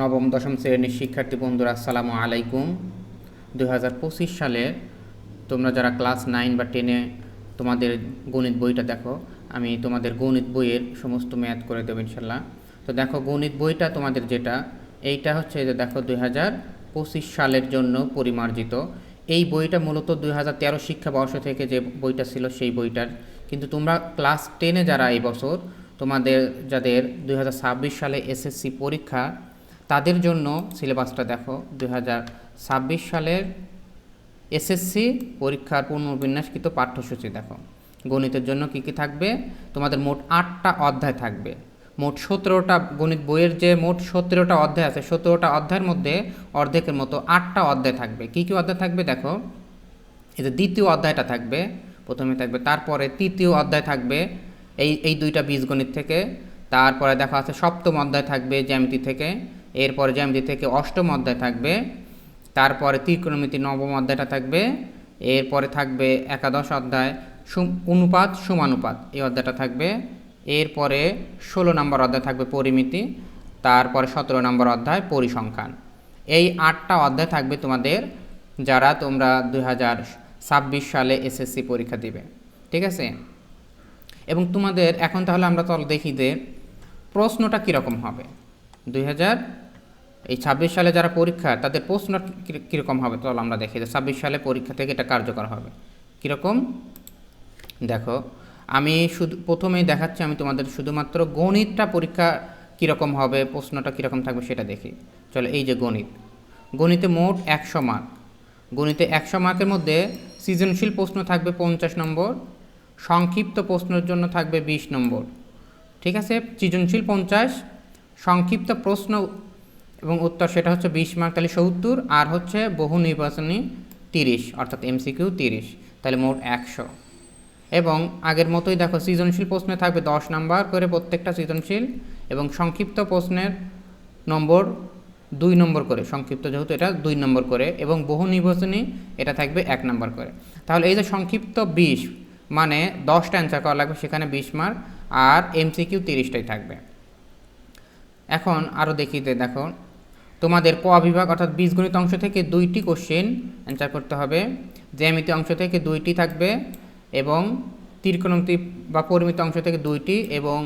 নবম, দশম শ্রেণির শিক্ষার্থী বন্ধুরা, আসসালামু আলাইকুম। দুই সালে তোমরা যারা ক্লাস নাইন বা টেনে তোমাদের গণিত বইটা দেখো, আমি তোমাদের গণিত বইয়ের সমস্ত ম্যাথ করে দেবো ইনশাল্লাহ। তো দেখো, গণিত বইটা তোমাদের যেটা, এইটা হচ্ছে যে দেখো, দুই হাজার পঁচিশ সালের জন্য পরিমার্জিত। এই বইটা মূলত দুই হাজার তেরো শিক্ষাবর্ষ থেকে যে বইটা ছিল সেই বইটার। কিন্তু তোমরা ক্লাস টেনে যারা এই বছর, তোমাদের যাদের দুই হাজার ছাব্বিশ সালে এসএসসি পরীক্ষা তাদের জন্য সিলেবাসটা দেখো দু হাজার ছাব্বিশ সালের এসএসসি পরীক্ষার পুনর্বিন্যাসকৃত পাঠ্যসূচি দেখো। গণিতের জন্য কি কি থাকবে? তোমাদের মোট আটটা অধ্যায় থাকবে। মোট সতেরোটা গণিত বইয়ের যে মোট সতেরোটা অধ্যায় আছে, সতেরোটা অধ্যায়ের মধ্যে অর্ধেকের মতো আটটা অধ্যায় থাকবে। কি কি অধ্যায় থাকবে দেখো? যে দ্বিতীয় অধ্যায়টা থাকবে, প্রথমে থাকবে, তারপরে তৃতীয় অধ্যায় থাকবে, এই এই দুইটা বীজগণিত থেকে। তারপরে দেখা আছে সপ্তম অধ্যায় থাকবে জ্যামিতি থেকে। এরপরে জ্যামিতি থেকে অষ্টম অধ্যায় থাকবে, তারপরে ত্রিকোণমিতি নবম অধ্যায়টা থাকবে, এরপরে থাকবে একাদশ অধ্যায় অনুপাত সমানুপাত এই অধ্যায়টা থাকবে, এরপরে ষোলো নম্বর অধ্যায় থাকবে পরিমিতি, তারপরে সতেরো নম্বর অধ্যায় পরিসংখ্যান। এই আটটা অধ্যায় থাকবে তোমাদের যারা তোমরা দুই হাজার ছাব্বিশ সালে এসএসসি পরীক্ষা দিবে, ঠিক আছে? এবং তোমাদের এখন তাহলে আমরা চল দেখি যে প্রশ্নটা কীরকম হবে? দুই হাজার এই ছাব্বিশ সালে যারা পরীক্ষা, তাদের প্রশ্ন কীরকম হবে? চল আমরা দেখি যে ছাব্বিশ সালে পরীক্ষা থেকে এটা কার্যকর হবে। কীরকম? দেখো, আমি শুধু, প্রথমেই দেখাচ্ছি, আমি তোমাদের শুধুমাত্র গণিতটা পরীক্ষা কীরকম হবে, প্রশ্নটা কীরকম থাকবে সেটা দেখি। চলো, এই যে গণিত। গণিতে মোট একশো মার্ক। গণিতে একশো মার্কের মধ্যে সৃজনশীল প্রশ্ন থাকবে পঞ্চাশ নম্বর, সংক্ষিপ্ত প্রশ্নের জন্য থাকবে বিশ নম্বর। ঠিক আছে? সৃজনশীল পঞ্চাশ, সংক্ষিপ্ত প্রশ্ন এবং উত্তর সেটা হচ্ছে বিশ মার্ক, তাহলে সত্তর, আর হচ্ছে বহু নির্বাচনী তিরিশ, অর্থাৎ এমসিকিউ তিরিশ, তাহলে মোট একশো। এবং আগের মতোই দেখো সৃজনশীল প্রশ্নে থাকবে দশ নাম্বার করে প্রত্যেকটা সৃজনশীল এবং সংক্ষিপ্ত প্রশ্নের নম্বর দুই নম্বর করে, সংক্ষিপ্ত যেহেতু এটা দুই নম্বর করে এবং বহু নির্বাচনী এটা থাকবে এক নম্বর করে। তাহলে এই যে সংক্ষিপ্ত বিশ মানে দশটা অ্যান্সার করা লাগবে, সেখানে বিশ মার্ক আর এমসিকিউ তিরিশটাই থাকবে। এখন আরও দেখি যে দেখো তোমাদের ক বিভাগ অর্থাৎ বীজগণিত অংশ থেকে দুইটি কোশ্চেন অ্যান্সার করতে হবে। জ্যামিতি অংশ থেকে দুইটি থাকবে এবং ত্রিকোণমিতি বা পরিমিত অংশ থেকে দুইটি এবং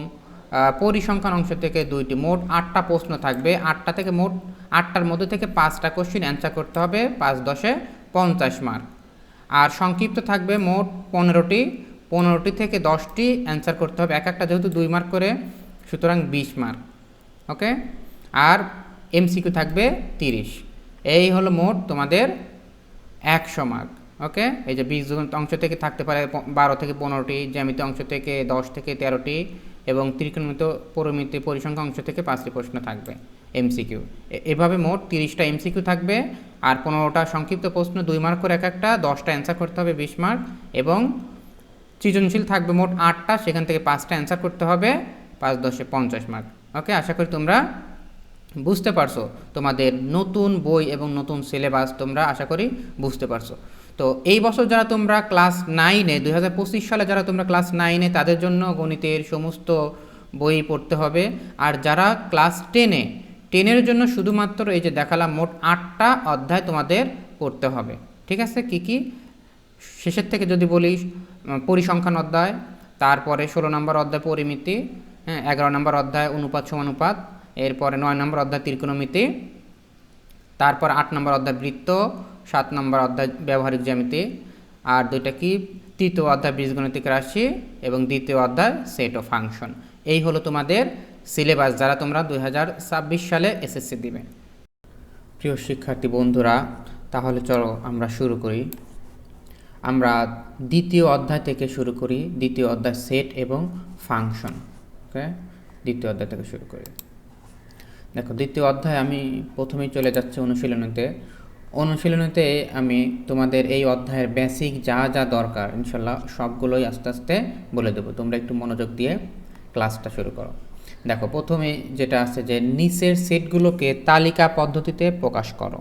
পরিসংখ্যান অংশ থেকে দুইটি। মোট আটটা প্রশ্ন থাকবে। আটটা থেকে মোট আটটার মধ্যে থেকে পাঁচটা কোশ্চেন অ্যান্সার করতে হবে। পাঁচ দশে পঞ্চাশ মার্ক আর সংক্ষিপ্ত থাকবে মোট পনেরোটি। পনেরোটি থেকে দশটি অ্যান্সার করতে হবে। এক একটা যেহেতু দুই মার্ক করে, সুতরাং বিশ মার্ক ওকে আর এমসিকিউ থাকবে তিরিশ। এই হলো মোট তোমাদের একশো মার্ক ওকে এই যে বীজ অংশ থেকে থাকতে পারে বারো থেকে পনেরোটি, জ্যামিতি অংশ থেকে দশ থেকে তেরোটি এবং ত্রিকোণমিত পরিমিতি পরিসংখ্যা অংশ থেকে পাঁচটি প্রশ্ন থাকবে এমসিকিউ এভাবে মোট তিরিশটা এমসিকিউ থাকবে আর পনেরোটা সংক্ষিপ্ত প্রশ্ন, দুই মার্ক করে এক একটা, দশটা অ্যান্সার করতে হবে বিশ মার্ক এবং সৃজনশীল থাকবে মোট আটটা, সেখান থেকে পাঁচটা অ্যান্সার করতে হবে পাঁচ দশে পঞ্চাশ মার্ক ওকে আশা করি তোমরা বুঝতে পারছ? তোমাদের নতুন বই এবং নতুন সিলেবাস তোমরা আশা করি বুঝতে পারছ। তো এই বছর যারা তোমরা ক্লাস নাইনে দুই হাজার পঁচিশ সালে যারা তোমরা ক্লাস নাইনে তাদের জন্য গণিতের সমস্ত বই পড়তে হবে। আর যারা ক্লাস টেনে টেনের জন্য শুধুমাত্র এই যে দেখালাম মোট আটটা অধ্যায় তোমাদের পড়তে হবে। ঠিক আছে? কি কি? শেষের থেকে যদি বলি পরিসংখ্যান অধ্যায়, তারপরে ষোলো নম্বর অধ্যায় পরিমিতি হ্যাঁ এগারো নম্বর অধ্যায় অনুপাত সমানুপাত এরপরে নয় নম্বর অধ্যায় ত্রিকোণমিতি, তারপর আট নম্বর অধ্যায় বৃত্ত, সাত নম্বর অধ্যায় ব্যবহারিক জ্যামিতি, আর দুইটা কি? তৃতীয় অধ্যায় বীজগণিতিক রাশি এবং দ্বিতীয় অধ্যায় সেট ও ফাংশন এই হলো তোমাদের সিলেবাস যারা তোমরা দু হাজার ছাব্বিশ সালে এসএসসি দিবে। প্রিয় শিক্ষার্থী বন্ধুরা, তাহলে চলো আমরা শুরু করি। আমরা দ্বিতীয় অধ্যায় থেকে শুরু করি, দ্বিতীয় অধ্যায় সেট এবং ফাংশন ওকে দ্বিতীয় অধ্যায় থেকে শুরু করি। দেখো, দ্বিতীয় অধ্যায় আমি প্রথমেই চলে যাচ্ছি অনুশীলনীতে। অনুশীলনীতে আমি তোমাদের এই অধ্যায়ের বেসিক যা যা দরকার ইনশাল্লাহ সবগুলোই আস্তে আস্তে বলে দেবো। তোমরা একটু মনোযোগ দিয়ে ক্লাসটা শুরু করো। দেখো, প্রথমে যেটা আছে যে নিচের সেটগুলোকে তালিকা পদ্ধতিতে প্রকাশ করো।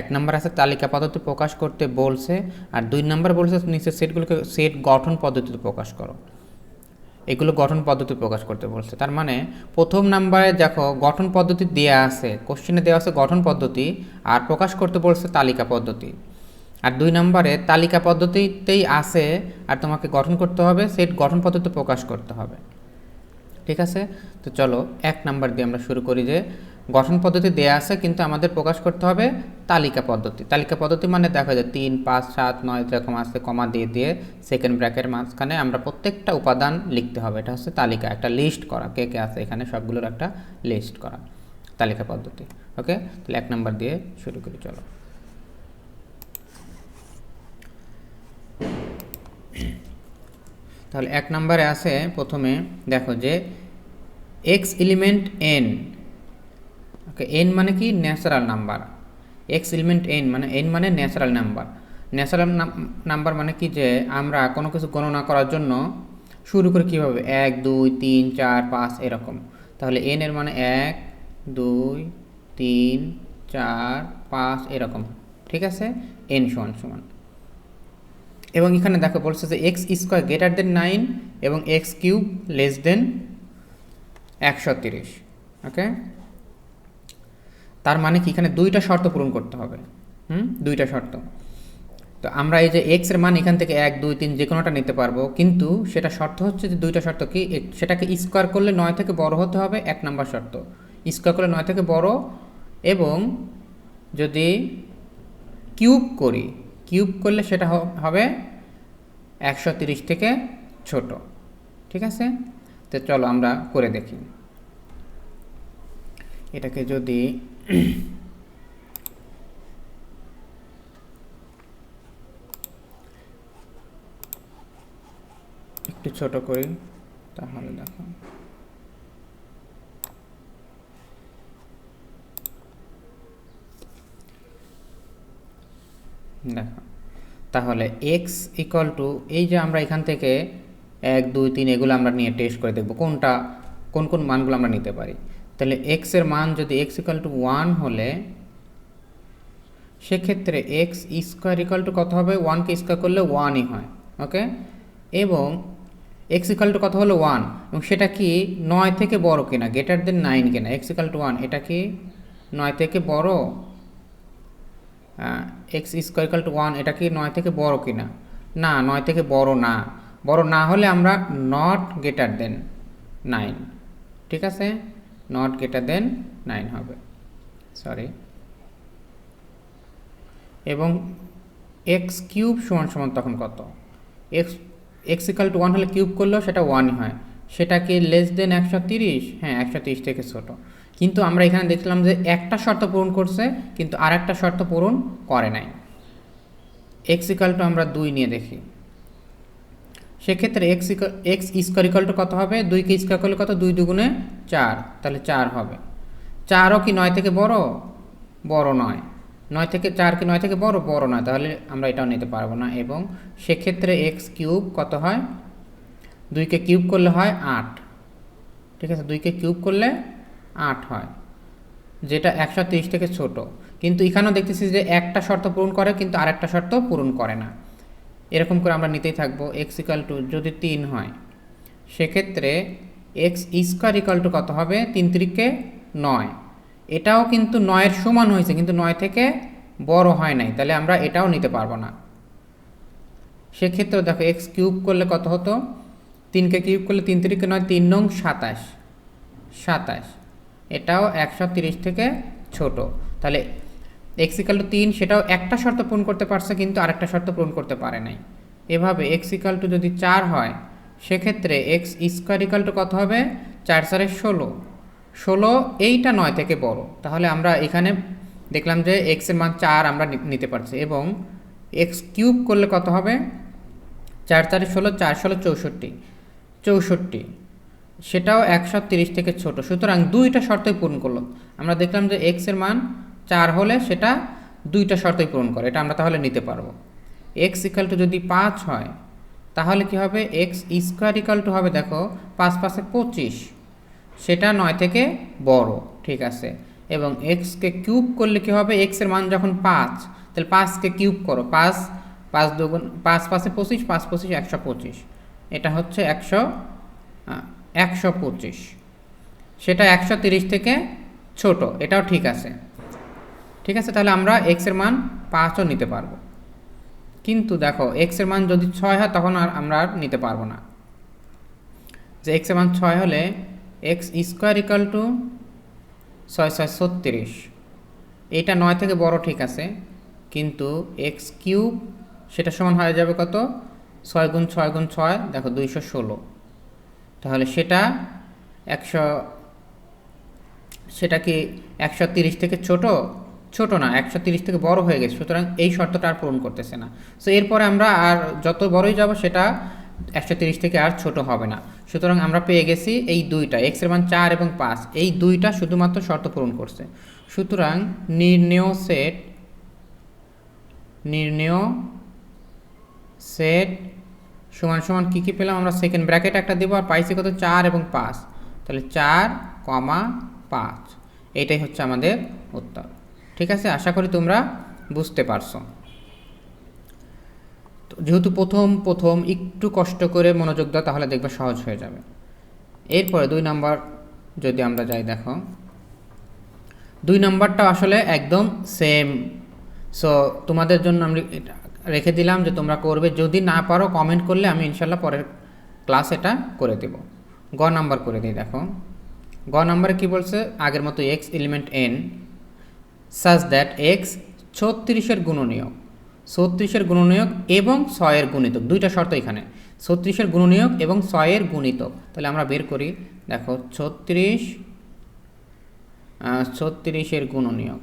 এক নম্বর আছে তালিকা পদ্ধতি প্রকাশ করতে বলছে, আর দুই নম্বর বলছে নিচের সেটগুলোকে সেট গঠন পদ্ধতিতে প্রকাশ করো। এগুলো গঠন পদ্ধতি প্রকাশ করতে বলছে। তার মানে প্রথম নাম্বারে দেখো গঠন পদ্ধতি দেওয়া আছে কোশ্চেনে দেওয়া আছে গঠন পদ্ধতি, আর প্রকাশ করতে বলছে তালিকা পদ্ধতি। আর দুই নম্বরে তালিকা পদ্ধতিতেই আছে, আর তোমাকে গঠন করতে হবে সেই গঠন পদ্ধতি প্রকাশ করতে হবে। ঠিক আছে? তো চলো, এক নাম্বার দিয়ে আমরা শুরু করি যে গঠন পদ্ধতি দেয়া আছে, কিন্তু আমাদের প্রকাশ করতে হবে তালিকা পদ্ধতি। তালিকা পদ্ধতি মানে দেখা যায় তিন, পাঁচ, সাত, নয় যেরকম আছে, কমা দিয়ে দিয়ে সেকেন্ড ব্র্যাকের মাঝখানে আমরা প্রত্যেকটা উপাদান লিখতে হবে। এটা হচ্ছে তালিকা, একটা লিস্ট করা। কে কে আছে এখানে? সবগুলোর একটা লিস্ট করা। তালিকা পদ্ধতি। ওকে? তাহলে এক নাম্বার দিয়ে শুরু করি, চলো। তাহলে এক নম্বরে আছে প্রথমে, দেখো যে এক্স এলিমেন্ট এন এন মানে কি? Natural number X element N মানে এন মানে ন্যাচারাল নাম্বার ন্যাচারাল নাম্বার মানে কি যে, আমরা কোনো কিছু গণনা করার জন্য শুরু করে কীভাবে? এক, দুই, তিন, চার, পাঁচ, এরকম। তাহলে এন এর মানে এক, দুই, তিন, চার, পাঁচ, এরকম। ঠিক আছে? এন সমান সমান। এবং এখানে দেখো বলছে যে X square greater than nine এবং এক্স কিউব লেস দেন একশো তিরিশ। ওকে তার মানে কি? এখানে দুইটা শর্ত পূরণ করতে হবে। হুম? দুইটা শর্ত। তো আমরা এই যে এক্সের মান এখান থেকে এক, দুই, তিন যে কোনোটা নিতে পারব, কিন্তু সেটা শর্ত হচ্ছে যে দুইটা শর্ত কি? সেটাকে স্কোয়ার করলে নয় থেকে বড় হতে হবে এক নাম্বার শর্ত। স্কোয়ার করলে নয় থেকে বড় এবং যদি কিউব করি, কিউব করলে সেটা হবে একশো তিরিশ থেকে ছোট। ঠিক আছে? তো চলো আমরা করে দেখি। এটাকে যদি একটু ছোট করি, তাহলে দেখো। দেখো, তাহলে এক্স ইকুয়াল টু এই যে আমরা এখান থেকে এক, দুই, তিন, এগুলো আমরা নিয়ে টেস্ট করে দেখব কোনটা, কোন কোন মানগুলো আমরা নিতে পারি। তাহলে এক্সের মান যদি এক্স ইকুয়াল টু ওয়ান হলে, সেক্ষেত্রে এক্স স্কোয়ার ইকুয়াল টু কত হবে? ওয়ানকে স্কোয়ার করলে ওয়ানই হয় ওকে এবং এক্স ইকাল টু কত হলো? ওয়ান এবং সেটা কি নয় থেকে বড় কিনা? গ্রেটার দেন নাইন কিনা? এক্স ইকাল টু ওয়ান এটা কি নয় থেকে বড়? X square equal to one এটা কি নয় থেকে বড় কিনা? না, নয় থেকে বড় না। বড় না হলে আমরা নট গ্রেটার দেন নাইন ঠিক আছে? নট গ্রেটার দেন নাইন হবে। সরি এবং এক্স কিউব সমান সমান তখন কত? X X equal to one হলে কিউব করলেও সেটা ওয়ানই হয়। সেটা কি লেস দেন একশো তিরিশ হ্যাঁ একশো তিরিশ থেকে ছোটো। কিন্তু আমরা এখানে দেখলাম যে একটা শর্ত পূরণ করছে, কিন্তু আর একটা শর্ত পূরণ করে নাই। এক্স ইকাল টু আমরা দুই নিয়ে দেখি। সেক্ষেত্রে X X square equal to কত হবে? দুইকে স্কোয়ার করলে কত? দুই দুগুণে চার। তাহলে চার হবে। চারও কি নয় থেকে বড়? বড় নয়। নয় থেকে, চার কি নয় থেকে বড়? বড় নয়। তাহলে আমরা এটাও নিতে পারব না। এবং সেক্ষেত্রে এক্স কিউব কত হয়? দুইকে কিউব করলে হয় আট। ঠিক আছে? দুইকে কিউব করলে আট হয়। যেটা একশো তিরিশ থেকে ছোট। কিন্তু এখানেও দেখতেছি যে একটা শর্ত পূরণ করে, কিন্তু আরেকটা শর্ত পূরণ করে না। এরকম করে আমরা নিতেই থাকব এক্স ইকাল টু যদি তিন হয়। সেক্ষেত্রে এক্স স্কোয়ার ইকাল টু কত হবে? তিন তিরিকে নয়। এটাও কিন্তু নয়ের সমান হয়েছে, কিন্তু নয় থেকে বড় হয় নাই, তাহলে আমরা এটাও নিতে পারব না। সেক্ষেত্রেও দেখো এক্স কিউব করলে কত হতো? তিনকে কিউব করলে তিন তিরিকে নয়, তিন নং সাতাশ। সাতাশ। এটাও একশো তিরিশ থেকে ছোট। তাহলে এক্স ইকাল টু তিন, সেটাও একটা শর্ত পূরণ করতে পারছে, কিন্তু আরেকটা শর্ত পূরণ করতে পারে নাই। এভাবে এক্স ইকাল টু যদি চার হয়, সেক্ষেত্রে এক্স স্কোয়ার ইকাল টু কত হবে? চার চারে ষোলো। ষোলো এইটা নয় থেকে বড়। তাহলে আমরা এখানে দেখলাম যে এক্সের মান চার আমরা নিতে পারছি। এবং এক্স কিউব করলে কত হবে? চার চারে ষোলো, চার ষোলো, চৌষট্টি। চৌষট্টি। সেটাও একশো তিরিশ থেকে ছোট। সুতরাং দুইটা শর্তই পূরণ করল। আমরা দেখলাম যে এক্সের মান চার হলে সেটা দুইটা শর্তই পূরণ করে, এটা আমরা তাহলে নিতে পারব। এক্স ইকাল টু যদি পাঁচ হয়, তাহলে কি হবে? এক্স স্কোয়ার ইকাল টু হবে দেখো পাঁচ পাঁচে পঁচিশ, সেটা নয় থেকে বড়, ঠিক আছে? এবং এক্সকে কিউব করলে কি হবে? এক্সের মান যখন পাঁচ, তাহলে পাঁচকে কিউব করো, পাঁচ পাঁচ দুগুণ, পাঁচ পাঁচে পঁচিশ, পাঁচ পঁচিশ একশো পঁচিশ। এটা হচ্ছে একশো একশো পঁচিশ। সেটা একশো তিরিশ থেকে ছোট, এটাও ঠিক আছে। ঠিক আছে? তাহলে আমরা এক্সের মান পাঁচও নিতে পারব। কিন্তু দেখো এক্সের মান যদি ছয় হয়, তখন আর আমরা আর নিতে পারব না। যে এক্সের মান ছয় হলে এক্স স্কোয়ার ইকাল টু ছয় ছয়, ছত্রিশ। এটা নয় থেকে বড় ঠিক আছে, কিন্তু এক্স কিউব সেটা সমান হয়ে যাবে কত? ছয় গুণ ছয় গুণ ছয়, দেখো দুইশো ষোলো। তাহলে সেটা একশো, সেটা কি একশো তিরিশ থেকে ছোট? ছোট না, একশো তিরিশ থেকে বড় হয়ে গেছে, সুতরাং এই শর্তটা আর পূরণ করতেছে না। সো এরপরে আমরা আর যত বড়ই যাব, সেটা একশো তিরিশ থেকে আর ছোট হবে না। সুতরাং আমরা পেয়ে গেছি এই দুইটা, এক্সের মান চার এবং পাঁচ। এই দুইটা শুধুমাত্র শর্ত পূরণ করছে। সুতরাং নির্ণেয় সেট নির্ণেয় সেট সমান সমান কী কী পেলাম? আমরা সেকেন্ড ব্র্যাকেট একটা দেবো আর পাইছি কত? চার এবং পাঁচ। তাহলে চার কমা পাঁচ। এটাই হচ্ছে আমাদের উত্তর। ঠিক আছে? আশা করি তোমরা বুঝতে পারছ। যেহেতু প্রথম প্রথম একটু কষ্ট করে মনোযোগ দাও, তাহলে দেখবে সহজ হয়ে যাবে। এরপরে দুই নাম্বার যদি আমরা যাই, দেখো। দুই নাম্বারটা আসলে একদম সেম সো তোমাদের জন্য আমি রেখে দিলাম যে তোমরা করবে। যদি না পারো কমেন্ট করলে আমি ইনশাল্লাহ পরের ক্লাস এটা করে দেব। গ নাম্বার করে দিই, দেখো। গ নাম্বারে কী বলছে? আগের মতো X element N such that X ছত্রিশের গুণনীয়ক। ছত্রিশের গুণনীয়ক এবং ছয়ের গুণিতক। দুইটা শর্ত এখানে। ছত্রিশের গুণনীয়ক এবং ছয়ের গুণিতক। তাহলে আমরা বের করি, দেখো, ছত্রিশ ছত্রিশের গুণনীয়ক।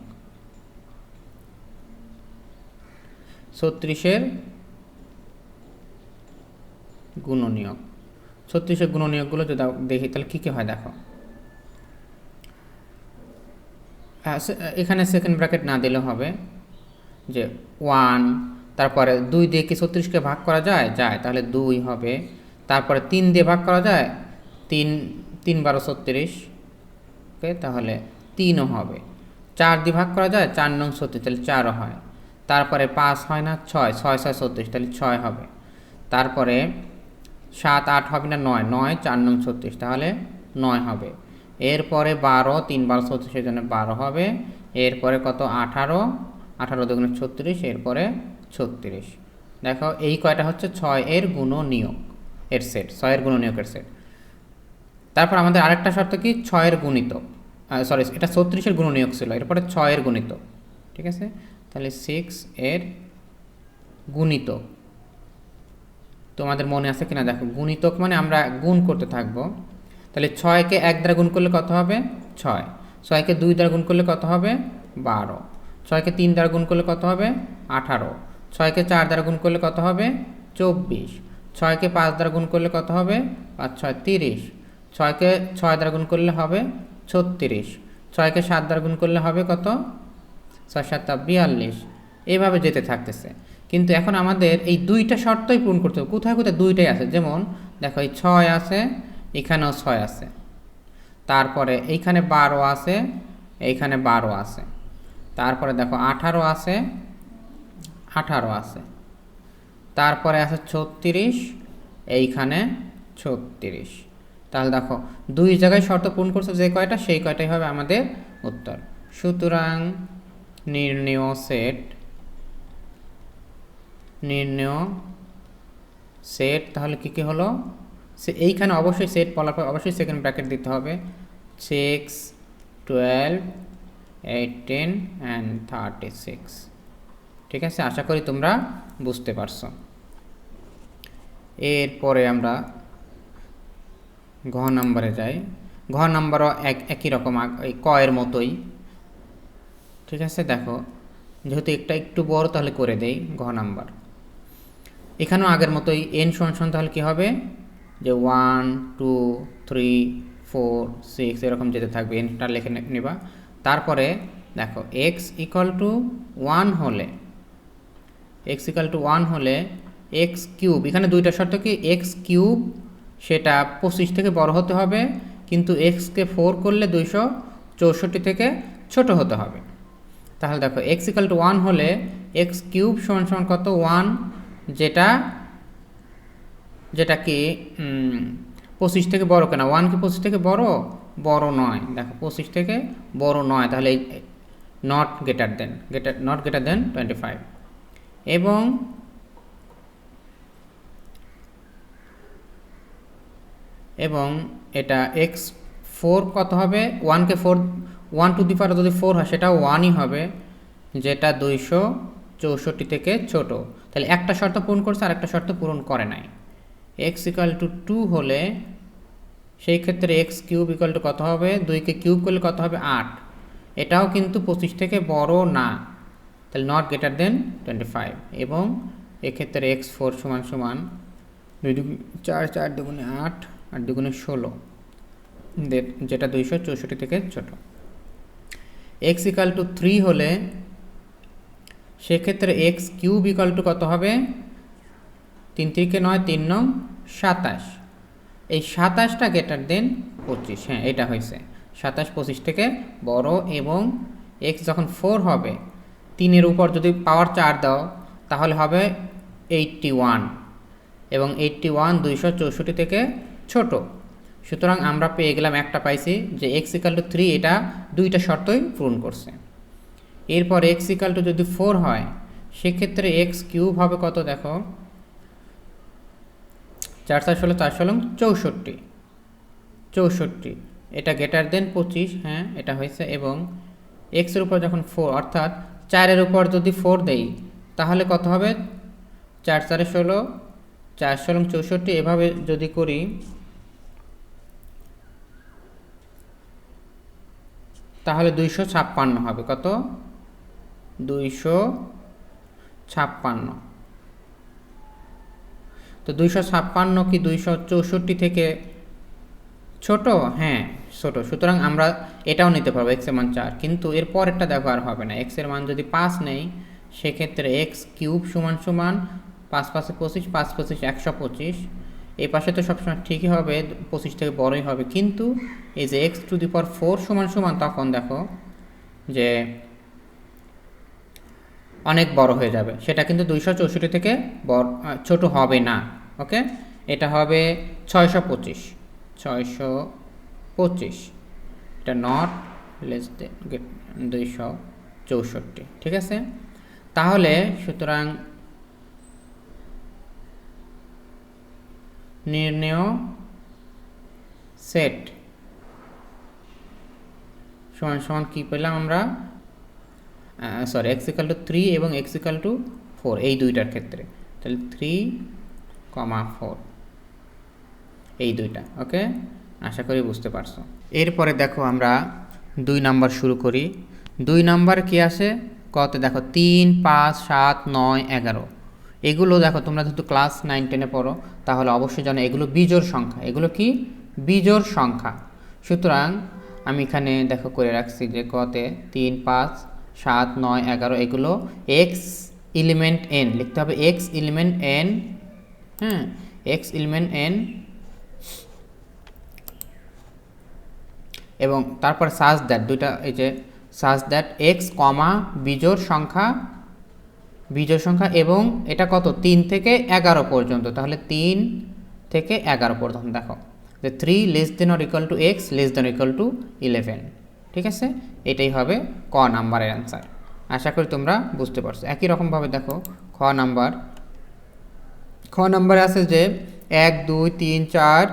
ছত্রিশের গুণনীয়ক। ছত্রিশের গুণনীয়কগুলো যদি দেখি, তাহলে কী কী হয়? দেখো হ্যাঁ, এখানে সেকেন্ড ব্র্যাকেট না দিলে হবে। যে ওয়ান তারপরে দুই দিয়ে কি ছত্রিশকে ভাগ করা যায়? যায়। তাহলে দুই হবে। তারপরে তিন দিয়ে ভাগ করা যায়? তিন তিন বারো ছত্রিশ। ওকে, তাহলে তিনও হবে। চার দিয়ে ভাগ করা যায়? চার নং ছত্রিশ, তাহলে চারও হয়। তারপরে পাঁচ হয় না? ছয়। ছয় ছয়, ছত্রিশ, তাহলে ছয় হবে। তারপরে সাত, আট হবে না? নয়। নয়, চার নং ছত্রিশ, তাহলে নয় হবে। এরপরে বারো তিন বারো ছত্রিশের জন্য বারো হবে। এরপরে কত? আঠারো। আঠারো দুগুণে ছত্রিশ, এরপরে ছত্রিশ। দেখো, এই কয়টা হচ্ছে? ছয় এর গুণ নিয়োগ এর সেট ছয়ের গুণ নিয়োগের সেট তারপর আমাদের আরেকটা শর্ত কি? ছয়ের গুণিত সরি এটা ছত্রিশের গুণ নিয়োগ ছিল, এরপরে ছয়ের গুণিত ঠিক আছে? তাহলে সিক্স এর গুণিত তোমাদের মনে আছে কিনা? দেখো, গুণিতক মানে আমরা গুণ করতে থাকব। তাহলে ছয়কে এক দ্বারা গুণ করলে কত হবে? ছয়। ছয়কে দুই দ্বারা গুণ করলে কত হবে? বারো। ছয়কে তিন দ্বারা গুণ করলে কত হবে? আঠারো। ছয়কে চার দ্বারা গুণ করলে কত হবে? চব্বিশ। ছয়কে পাঁচ দ্বারা গুণ করলে কত হবে? পাঁচ, ছয়, তিরিশ। ছয়কে ছয় দ্বারা গুণ করলে হবে? ছত্রিশ। ছয়কে সাত দ্বারা গুণ করলে হবে কত? ছয়, সাতটা বিয়াল্লিশ। এইভাবে যেতে থাকতেছে। কিন্তু এখন আমাদের এই দুইটা শর্তই পূরণ করতে হবে। কোথায় কোথায় দুইটাই আছে? যেমন, দেখো এই ছয় আছে এখানেও ছয় আছে। তারপরে এইখানে বারো আছে, এইখানে বারো আছে। তারপরে দেখো আঠারো আছে আঠারো আছে। তারপরে আছে ছত্রিশ, এইখানে ছত্রিশ। তাহলে দেখো, দুই জায়গায় শর্ত পূরণ করছে যে কয়টা, সেই কয়টাই হবে আমাদের উত্তর। সুতরাং নির্ণয় সেট নির্ণয় সেট, তাহলে কী কী হলো? সে এইখানে অবশ্যই সেট বলার পর অবশ্যই সেকেন্ড ব্র্যাকেট দিতে হবে। Six twelve eighteen and thirty six ঠিক আছে? আশা করি তোমরা বুঝতে পারছ। এরপরে আমরা ঘ নাম্বারে যাই। ঘ নাম্বারও এক, একই রকম এই কয়ের মতোই। ঠিক আছে? দেখো, যেহেতু একটা একটু বড় তাহলে করে দেই ঘ নাম্বার। এখানেও আগের মতোই এন সমান তাহলে কী হবে? যে one two three four six এরকম যেতে থাকবে এনটা লিখে নেবা। তারপরে দেখো এক্স ইকাল টু ওয়ান হলে এক্স ইকাল টু ওয়ান হলে এক্স কিউব এখানে দুইটা শর্ত কি? এক্স কিউব সেটা পঁচিশ থেকে বড় হতে হবে, কিন্তু এক্সকে ফোর করলে দুইশো চৌষট্টি থেকে ছোট হতে হবে। তাহলে দেখো এক্স ইকাল টু ওয়ান হলে এক্স কিউব সমান সমান কত? ওয়ান যেটা যেটা কি পঁচিশ থেকে বড় কেনা? ওয়ান কি পঁচিশ থেকে বড়? বড় নয়। দেখো, পঁচিশ থেকে বড় নয়, তাহলে not greater than greater not greater than twenty five এবং এবং এটা এক্স ফোর কত হবে? ওয়ানকে four one to the power যদি ফোর হয়, সেটা ওয়ানই হবে, যেটা দুইশো চৌষট্টি থেকে ছোট। তাহলে একটা শর্ত পূরণ করছে আর একটা শর্ত পূরণ করে নাই। এক্স ইকাল টু টু হলে সেই ক্ষেত্রে এক্স কিউব ইকাল টু কত হবে? দুইকে কিউব করলে কত হবে? আট। এটাও কিন্তু পঁচিশ থেকে বড় না। তাহলে not greater than twenty five এবং এক্ষেত্রে এক্স ফোর সমান সমান দুই দুগুণ চার চার দুগুণে আট আর দুগুণে ষোলো। যেটা দুইশো চৌষট্টি থেকে ছোট। এক্স ইকাল টু থ্রি হলে সেক্ষেত্রে এক্স কিউব ইকাল টু কত হবে? তিন থেকে নয়, তিন নং, সাতাশ। এই সাতাশটা গেটার দেন পঁচিশ। হ্যাঁ এটা হয়েছে। সাতাশ পঁচিশ থেকে বড় এবং এক্স যখন ফোর হবে, তিনের উপর যদি পাওয়ার চার দাও, তাহলে হবে এইটটি ওয়ান এবং এইটটি ওয়ান দুইশো চৌষট্টি থেকে ছোট। সুতরাং আমরা পেয়ে গেলাম একটা পাইছি যে এক্স ইকাল টু থ্রি এটা দুইটা শর্তই পূরণ করছে। এরপর এক্স ইকাল টু যদি ফোর হয়, সেক্ষেত্রে এক্স কিউব হবে কত দেখো? চার চার ষোলো চার ষোলো, চৌষট্টি। চৌষট্টি। এটা গেটার দেন পঁচিশ হ্যাঁ এটা হয়েছে এবং এক্সের উপর যখন ফোর অর্থাৎ চারের উপর যদি ফোর দেই, তাহলে কত হবে? চার চারে ষোলো, চার ষোলো, চৌষট্টি, এভাবে যদি করি, তাহলে দুইশো ছাপ্পান্ন হবে। কত? দুইশো ছাপ্পান্ন। তো দুইশো ছাপ্পান্ন কি দুইশো চৌষট্টি থেকে ছোট? হ্যাঁ ছোট। সুতরাং আমরা এটাও নিতে পারব এক্সের মান চার। কিন্তু এর পরেরটা দেখো আর হবে না। এক্সের মান যদি পাঁচ নেই, সেক্ষেত্রে এক্স কিউব সমান সমান পাঁচ পাঁচে পঁচিশ, পাঁচ পঁচিশ একশো পঁচিশ। এই পাশে তো সবসময় ঠিকই হবে, পঁচিশ থেকে বড়ই হবে। কিন্তু এই যে X to the power four সমান সমান তখন দেখো যে অনেক বড় হয়ে যাবে। সেটা কিন্তু দুইশো চৌষট্টি থেকে বড় ছোট হবে না, ওকে? এটা হবে ছয়শো পঁচিশ। ছয়শো পঁচিশ। এটা নট লেস দুইশো চৌষট্টি, ঠিক আছে? তাহলে সুতরাং নির্ণেয় সেট সমান সমান কী পেলাম আমরা? Sorry X equal to three এবং এক্স ইকাল টু ফোর এই দুইটার ক্ষেত্রে। তাহলে থ্রি কমা ফোর এই দুইটা ওকে আশা করি বুঝতে পারছ। এরপরে দেখো আমরা দুই নাম্বার শুরু করি। দুই নাম্বার কি আসে? কত দেখো তিন, পাঁচ, সাত, নয়, এগারো। এগুলো দেখো, তোমরা যেহেতু ক্লাস নাইন টেনে পড়ো, তাহলে অবশ্যই জানো এগুলো বিজোড় সংখ্যা। এগুলো কি? বিজোড় সংখ্যা। সুতরাং আমি এখানে দেখো করে রাখছি যে কতে তিন, পাঁচ সাত, নয়, এগারো, এগুলো এক্স এলিমেন্ট এন লিখতে হবে এক্স এলিমেন্ট এন হ্যাঁ এক্স এলিমেন্ট এন এবং তারপর সাজ দ্যাট দুইটা, এই যে সাজ দ্যাট এক্স কমা বিজোর সংখ্যা, বিজোড় সংখ্যা এবং এটা কত? তিন থেকে এগারো পর্যন্ত, তাহলে তিন থেকে এগারো পর্যন্ত, দেখো। যে three less than or equal to X less than equal to eleven ঠিক আছে? এটাই হবে ক নাম্বারের অ্যান্সার আশা করি তোমরা বুঝতে পারছ। একই রকমভাবে দেখো খ নাম্বার। খ নাম্বারে আছে যে এক দুই তিন চার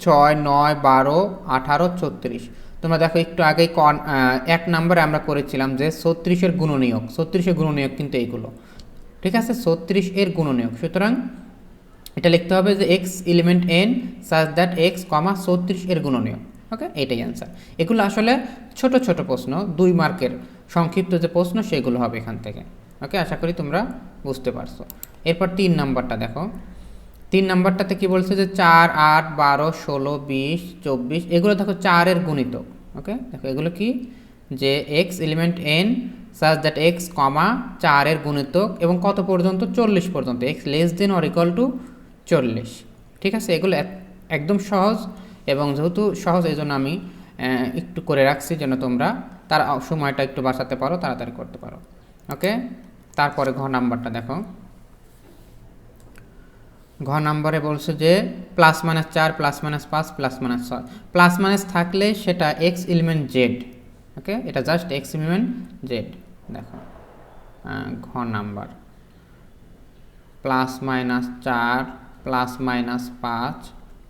ছয় নয় বারো আঠারো ছত্রিশ। তোমরা দেখো একটু আগেই আহ, এক নম্বরে আমরা করেছিলাম যে ছত্রিশের গুণনীয়ক। ছত্রিশের গুণনীয়ক কিন্তু এইগুলো। ঠিক আছে? ছত্রিশ এর গুণনীয়ক। সুতরাং এটা লিখতে হবে যে X element N such that X comma ছত্রিশ এর গুণনীয়ক। ওকে এটাই অ্যান্সার এগুলো আসলে ছোট ছোট প্রশ্ন, দুই মার্কের সংক্ষিপ্ত যে প্রশ্ন সেগুলো হবে এখান থেকে। ওকে আশা করি তোমরা বুঝতে পারছ। এরপর তিন নাম্বারটা দেখো। তিন নাম্বারটাতে কি বলছে যে চার, আট, বারো, ষোলো, বিশ, চব্বিশ, এগুলো দেখো চারের গুণিতক ওকে দেখো, এগুলো কি? যে X element N such that X comma চারের গুণিতক এবং কত পর্যন্ত? চল্লিশ পর্যন্ত। X less than or equal to চল্লিশ। ঠিক আছে? এগুলো এক- একদম সহজ। এবং যেহেতু সহজ এই জন্য আমি একটু করে রাখছি যেন তোমরা তার সময়টা একটু বাঁচাতে পারো, তাড়াতাড়ি করতে পারো। ওকে তারপরে ঘ নাম্বারটা দেখো। ঘ নাম্বারে বলছে যে প্লাস মাইনাস চার প্লাস মাইনাস পাঁচ প্লাস মাইনাস ছয়। প্লাস মাইনাস থাকলে সেটা এক্স ইলিমেন্ট জেড ওকে এটা জাস্ট এক্স এলিমেন্ট জেড দেখো। ঘ নাম্বার। প্লাস মাইনাস চার প্লাস মাইনাস পাঁচ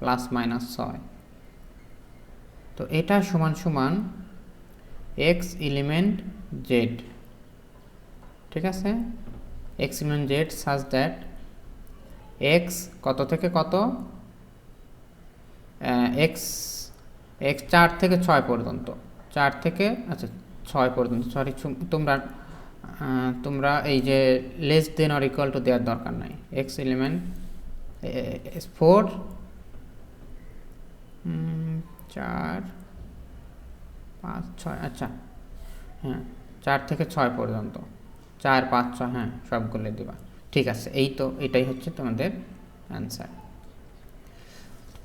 প্লাস মাইনাস ছয়। তো এটা সমান সমান এক্স এলিমেন্ট জেড ঠিক আছে? X element Z such that X কত থেকে কত? এক্স এক্স চার থেকে ছয় পর্যন্ত। চার থেকে আচ্ছা ছয় পর্যন্ত সরি তোমরা তোমরা এই যে less than or equal to দেওয়ার দরকার নাই। এক্স এলিমেন্ট ফোর চার, পাঁচ, ছয় আচ্ছা হ্যাঁ চার থেকে ছয় পর্যন্ত। চার, পাঁচ, ছয় হ্যাঁ সবগুলো দিবা। ঠিক আছে, এই তো, এটাই হচ্ছে তোমাদের অ্যান্সার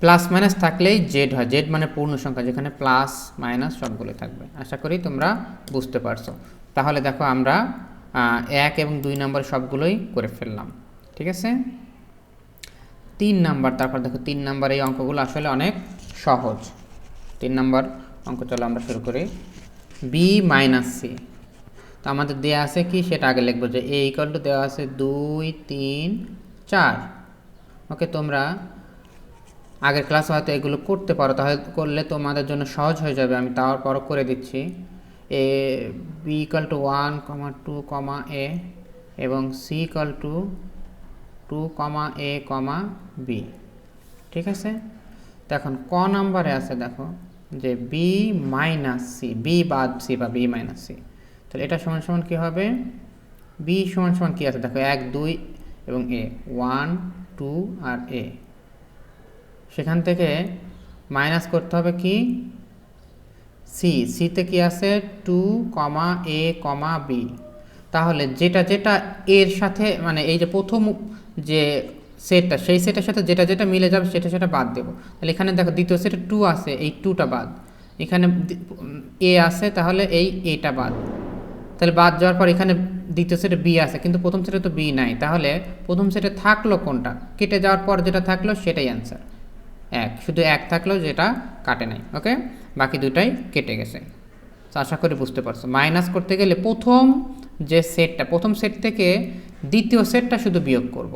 প্লাস মাইনাস থাকলেই জেড হয় জেড মানে পূর্ণ সংখ্যা, যেখানে প্লাস, মাইনাস সবগুলো থাকবে। আশা করি তোমরা বুঝতে পারছ। তাহলে দেখো আমরা এক এবং দুই নম্বর সবগুলোই করে ফেললাম। ঠিক আছে? তিন নাম্বার, তারপর দেখো তিন নাম্বার এই অঙ্কগুলো আসলে অনেক সহজ। তিন নাম্বার অঙ্ক চলো আমরা শুরু করি। বি মাইনাস সি তো আমাদের দেওয়া আছে কি? সেটা আগে লিখব যে এ ইকাল টু দেওয়া আছে দুই, তিন, চার। ওকে তোমরা আগের ক্লাসে হয়তো এগুলো করতে পারো, তাহলে করলে তোমাদের জন্য সহজ হয়ে যাবে। আমি তাও পরও করে দিচ্ছি। A B equal two one comma two comma A এবং C equal two two comma A comma B ঠিক আছে? তো এখন ক নাম্বারে আছে দেখো। যে বি মাইনাস সি বি বাদ সি বা বি মাইনাস সি তাহলে এটা সমান সমান কী হবে? বি সমান সমান কী আছে? দেখো, এক, দুই এবং এ ওয়ান টু আর এ সেখান থেকে মাইনাস করতে হবে কি? সি সিতে কি আছে? Two comma A comma B তাহলে যেটা যেটা এর সাথে মানে এই যে প্রথম যে সেটটা, সেই সেটের সাথে যেটা যেটা মিলে যাবে সেটা সেটা বাদ দেবো। তাহলে এখানে দেখো দ্বিতীয় সেটে টু আছে, এই টুটা বাদ। এখানে এ আছে, তাহলে এই এটা বাদ। তাহলে বাদ যাওয়ার পর এখানে দ্বিতীয় সেটে বি আছে, কিন্তু প্রথম সেটে তো বি নাই। তাহলে প্রথম সেটে থাকল কোনটা? কেটে যাওয়ার পর যেটা থাকল সেটাই অ্যান্সার এক, শুধু এক থাকলেও যেটা কাটে নাই, ওকে? বাকি দুটাই কেটে গেছে। তো আশা করি বুঝতে পারছ। মাইনাস করতে গেলে প্রথম যে সেটটা, প্রথম সেট থেকে দ্বিতীয় সেটটা শুধু বিয়োগ করব।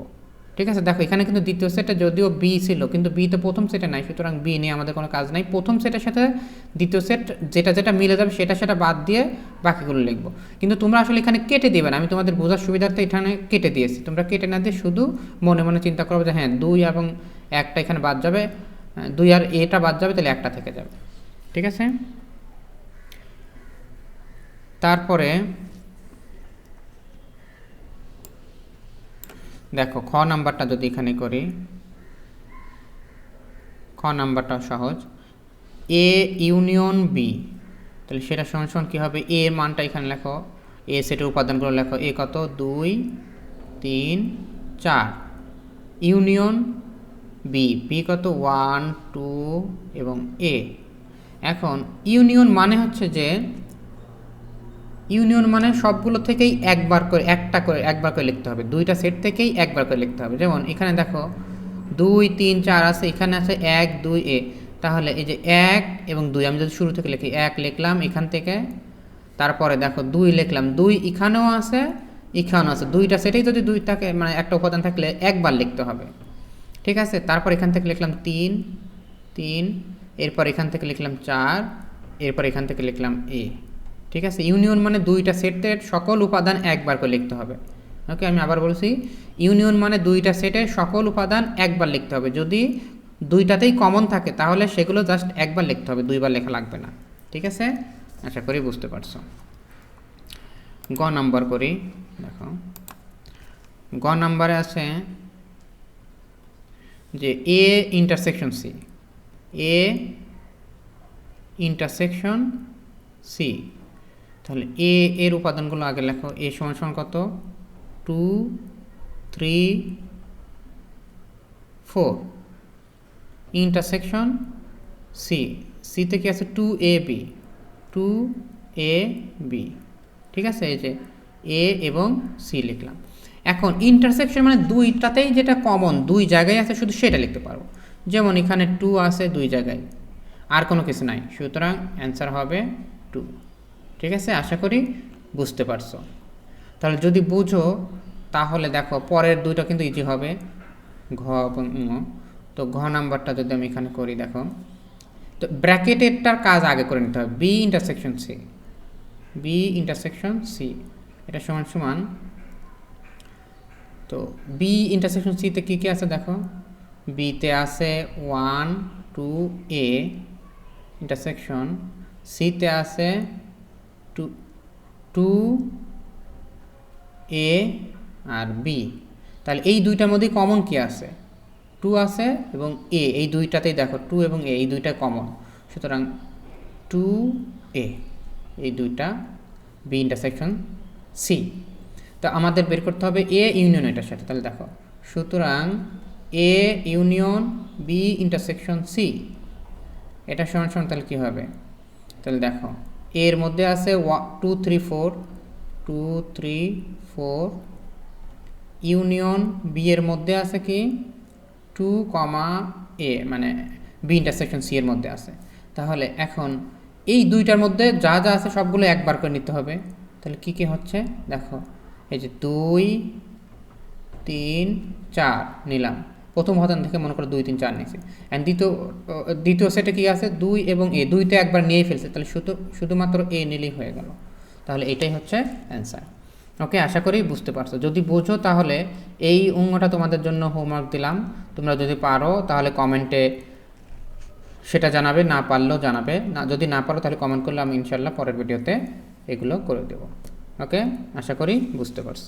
ঠিক আছে? দেখো, এখানে কিন্তু দ্বিতীয় সেটটা যদিও বি ছিল, কিন্তু বি তো প্রথম সেটে নাই, সুতরাং বি নিয়ে আমাদের কোনো কাজ নাই। প্রথম সেটের সাথে দ্বিতীয় সেট যেটা যেটা মিলে যাবে সেটা সেটা বাদ দিয়ে বাকিগুলো লিখব। কিন্তু তোমরা আসলে এখানে কেটে দিবে না। আমি তোমাদের বোঝার সুবিধার্থে এখানে কেটে দিয়েছি। তোমরা কেটে না দিয়ে শুধু মনে মনে চিন্তা করবে যে হ্যাঁ দুই এবং একটা এখানে বাদ যাবে দুই আর এটা বাদ যাবে, তাহলে একটা থেকে যাবে। ঠিক আছে? তারপরে দেখো, খ নাম্বারটা যদি এখানে করি, খ নাম্বারটা সহজ। এ ইউনিয়ন বি, তাহলে সেটা সমান সমান কী হবে? এ মানটা এখানে লেখো। এ সেটের উপাদানগুলো লেখো। এ কত? দুই, তিন, চার। ইউনিয়ন বি বি কত? ওয়ান, টু এবং এ। এখন ইউনিয়ন মানে হচ্ছে যে ইউনিয়ন মানে সবগুলো থেকেই একবার করে, একটা করে, একবার করে লিখতে হবে। দুইটা সেট থেকেই একবার করে লিখতে হবে। যেমন এখানে দেখো, দুই, তিন, চার আছে, এখানে আছে এক, দুই, এ। তাহলে এই যে এক এবং দুই, আমি যদি শুরু থেকে লিখি, এক লিখলাম এখান থেকে, তারপরে দেখো দুই লিখলাম, দুই এখানেও আছে এখানেও আছে। দুইটা সেটেই যদি দুই থাকে মানে একটা উপাদান থাকলে একবার লিখতে হবে। ঠিক আছে? তারপর এখান থেকে লিখলাম তিন তিন, এরপর এখান থেকে লিখলাম চার, এরপর এখান থেকে লিখলাম এ। ঠিক আছে? ইউনিয়ন মানে দুইটা সেটের সকল উপাদান একবার করে লিখতে হবে। ওকে, আমি আবার বলছি, ইউনিয়ন মানে দুইটা সেটের সকল উপাদান একবার লিখতে হবে। যদি দুইটাতেই কমন থাকে, তাহলে সেগুলো জাস্ট একবার লিখতে হবে, দুইবার লেখা লাগবে না। ঠিক আছে? আশা করি বুঝতে পারছ। গ নাম্বার করি, দেখো। গ নাম্বারে আছে যে A intersection C A intersection C তাহলে এ এর উপাদানগুলো আগে লেখো। এ সমান সমান কত? Two three four intersection C সিতে কি আছে two A B two A B ঠিক আছে? এই যে এ এবং সি লিখলাম। এখন ইন্টারসেকশন মানে দুইটাতেই যেটা কমন দুই জায়গায় আছে, শুধু সেটা লিখতে পারব। যেমন এখানে টু আছে দুই জায়গায়। আর কোনো কিছু নাই। সুতরাং অ্যান্সার হবে টু ঠিক আছে? আশা করি বুঝতে পারছ। তাহলে যদি বুঝো, তাহলে দেখো পরের দুইটা কিন্তু ইজি হবে। ঘ এবং তো ঘ নাম্বারটা যদি আমি এখানে করি, দেখো। তো ব্র্যাকেটেরটার কাজ আগে করে নিতে হবে। B intersection C B intersection C এটা সমান সমান। তো বি ইন্টারসেকশন সিতে কী কী আছে দেখো? বিতে আছে ওয়ান টু এ ইন্টারসেকশন সিতে আছে টু টু এ আর বি। তাহলে এই দুইটার মধ্যেই কমন কি আছে? টু আছে এবং এ। এই দুইটাতেই দেখো, টু এবং এ, এই দুইটা কমন সুতরাং টু এ, এই দুইটা বি ইন্টারসেকশন সি তো আমাদের বের করতে হবে এ ইউনিয়ন এটার সাথে। তাহলে দেখো, সুতরাং A union B intersection C এটা সমান সমান তাহলে কী হবে? তাহলে দেখো এর মধ্যে আছে two three four two three four union B এর মধ্যে আছে কি? টু কমা এ মানে বি ইন্টারসেকশন সি এর মধ্যে আছে। তাহলে এখন এই দুইটার মধ্যে যা যা আছে সবগুলো একবার করে নিতে হবে। তাহলে কি কি হচ্ছে? দেখো, এই যে দুই, তিন, চার নিলাম। প্রথম হতান থেকে মনে করো দুই, তিন, চার নিয়েছি। অ্যান্ড দ্বিতীয় দ্বিতীয় সেটে কি আছে? দুই এবং এ দুইটা একবার নিয়ে ফেলছে। তাহলে শুধু, শুধুমাত্র এ নিলেই হয়ে গেল। তাহলে এটাই হচ্ছে অ্যান্সার ওকে আশা করি বুঝতে পারছ। যদি বোঝো তাহলে এই অঙ্গটা তোমাদের জন্য হোমওয়ার্ক দিলাম। তোমরা যদি পারো, তাহলে কমেন্টে সেটা জানাবে, না পারলেও জানাবে। না, যদি না পারো, তাহলে কমেন্ট করলে আমি ইনশাল্লাহ পরের ভিডিওতে এগুলো করে দেবো। ওকে আশা করি বুঝতে পারছ।